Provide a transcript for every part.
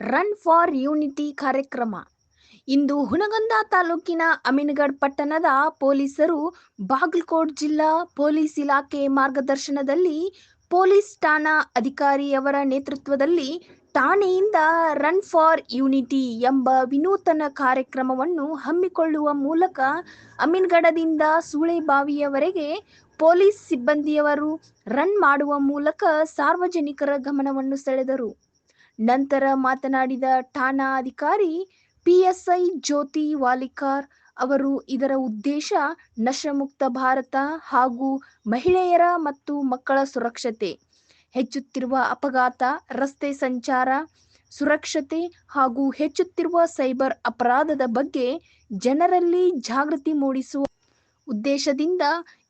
Run for unity ಕಾರ್ಯಕ್ರಮ. ಇಂದು ಹುನಗಂದ ತಾಲೂಕಿನ ಅಮೀನ್ಗಢ್ ಪಟ್ಟಣದ ಪೊಲೀಸರು ಬಾಗಲಕೋಟ್ ಜಿಲ್ಲಾ ಪೊಲೀಸ್ ಇಲಾಖೆ ಮಾರ್ಗದರ್ಶನದಲ್ಲಿ ಪೊಲೀಸ್ ಠಾಣಾ ಅಧಿಕಾರಿಯವರ ನೇತೃತ್ವದಲ್ಲಿ ಠಾಣೆಯಿಂದ ರನ್ ಫಾರ್ ಯೂನಿಟಿ ಎಂಬ ವಿನೂತನ ಕಾರ್ಯಕ್ರಮವನ್ನು ಹಮ್ಮಿಕೊಳ್ಳುವ ಮೂಲಕ ಅಮೀನ್ಗಢದಿಂದ ಸೂಳೆಬಾವಿಯವರೆಗೆ ಪೊಲೀಸ್ ಸಿಬ್ಬಂದಿಯವರು ರನ್ ಮಾಡುವ ಮೂಲಕ ಸಾರ್ವಜನಿಕರ ಗಮನವನ್ನು ಸೆಳೆದರು. ನಂತರ ಮಾತನಾಡಿದ ಠಾಣಾ ಅಧಿಕಾರಿ ಪಿಎಸ್ಐ ಜ್ಯೋತಿ ವಾಲಿಕಾರ್ ಅವರು, ಇದರ ಉದ್ದೇಶ ನಶಮುಕ್ತ ಭಾರತ ಹಾಗೂ ಮಹಿಳೆಯರ ಮತ್ತು ಮಕ್ಕಳ ಸುರಕ್ಷತೆ, ಹೆಚ್ಚುತ್ತಿರುವ ಅಪಘಾತ, ರಸ್ತೆ ಸಂಚಾರ ಸುರಕ್ಷತೆ ಹಾಗೂ ಹೆಚ್ಚುತ್ತಿರುವ ಸೈಬರ್ ಅಪರಾಧದ ಬಗ್ಗೆ ಜನರಲ್ಲಿ ಜಾಗೃತಿ ಮೂಡಿಸುವ ಉದ್ದೇಶದಿಂದ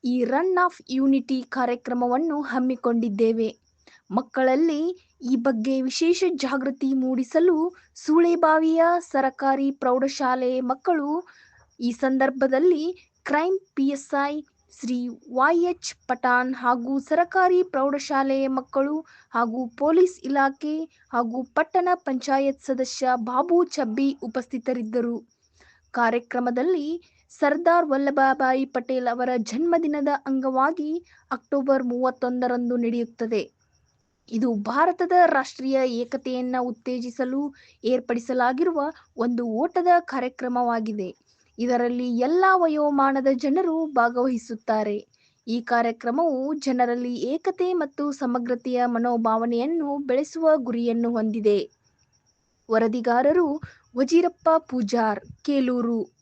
ಈ ರನ್ ಆಫ್ ಯೂನಿಟಿ ಕಾರ್ಯಕ್ರಮವನ್ನು ಹಮ್ಮಿಕೊಂಡಿದ್ದೇವೆ. ಮಕ್ಕಳಲ್ಲಿ ಈ ಬಗ್ಗೆ ವಿಶೇಷ ಜಾಗೃತಿ ಮೂಡಿಸಲು ಸೂಳೆಬಾವಿಯ ಸರಕಾರಿ ಪ್ರೌಢಶಾಲೆ ಮಕ್ಕಳು ಈ ಸಂದರ್ಭದಲ್ಲಿ crime PSI Shri Y H Pathan ಹಾಗೂ ಸರಕಾರಿ ಪ್ರೌಢಶಾಲೆ ಮಕ್ಕಳು ಹಾಗೂ ಪೊಲೀಸ್ ಇಲಾಖೆ ಹಾಗೂ ಪಟ್ಟಣ ಪಂಚಾಯತ್ ಸದಸ್ಯ ಬಾಬು ಚಬ್ಬಿ ಉಪಸ್ಥಿತರಿದ್ದರು. ಕಾರ್ಯಕ್ರಮದಲ್ಲಿ ಸರ್ದಾರ್ ವಲ್ಲಭಭಾಯಿ ಪಟೇಲ್ ಅವರ ಜನ್ಮದಿನದ ಅಂಗವಾಗಿ ಅಕ್ಟೋಬರ್ ಮೂವತ್ತೊಂದರಂದು ನಡೆಯುತ್ತದೆ. ಇದು ಭಾರತದ ರಾಷ್ಟ್ರೀಯ ಏಕತೆಯನ್ನು ಉತ್ತೇಜಿಸಲು ಏರ್ಪಡಿಸಲಾಗಿರುವ ಒಂದು ಓಟದ ಕಾರ್ಯಕ್ರಮವಾಗಿದೆ. ಇದರಲ್ಲಿ ಎಲ್ಲ ವಯೋಮಾನದ ಜನರು ಭಾಗವಹಿಸುತ್ತಾರೆ. ಈ ಕಾರ್ಯಕ್ರಮವು ಜನರಲ್ಲಿ ಏಕತೆ ಮತ್ತು ಸಮಗ್ರತೆಯ ಮನೋಭಾವನೆಯನ್ನು ಬೆಳೆಸುವ ಗುರಿಯನ್ನು ಹೊಂದಿದೆ. ವರದಿಗಾರರು ವಜೀರಪ್ಪ ಪೂಜಾರ್, ಕೇಲೂರು.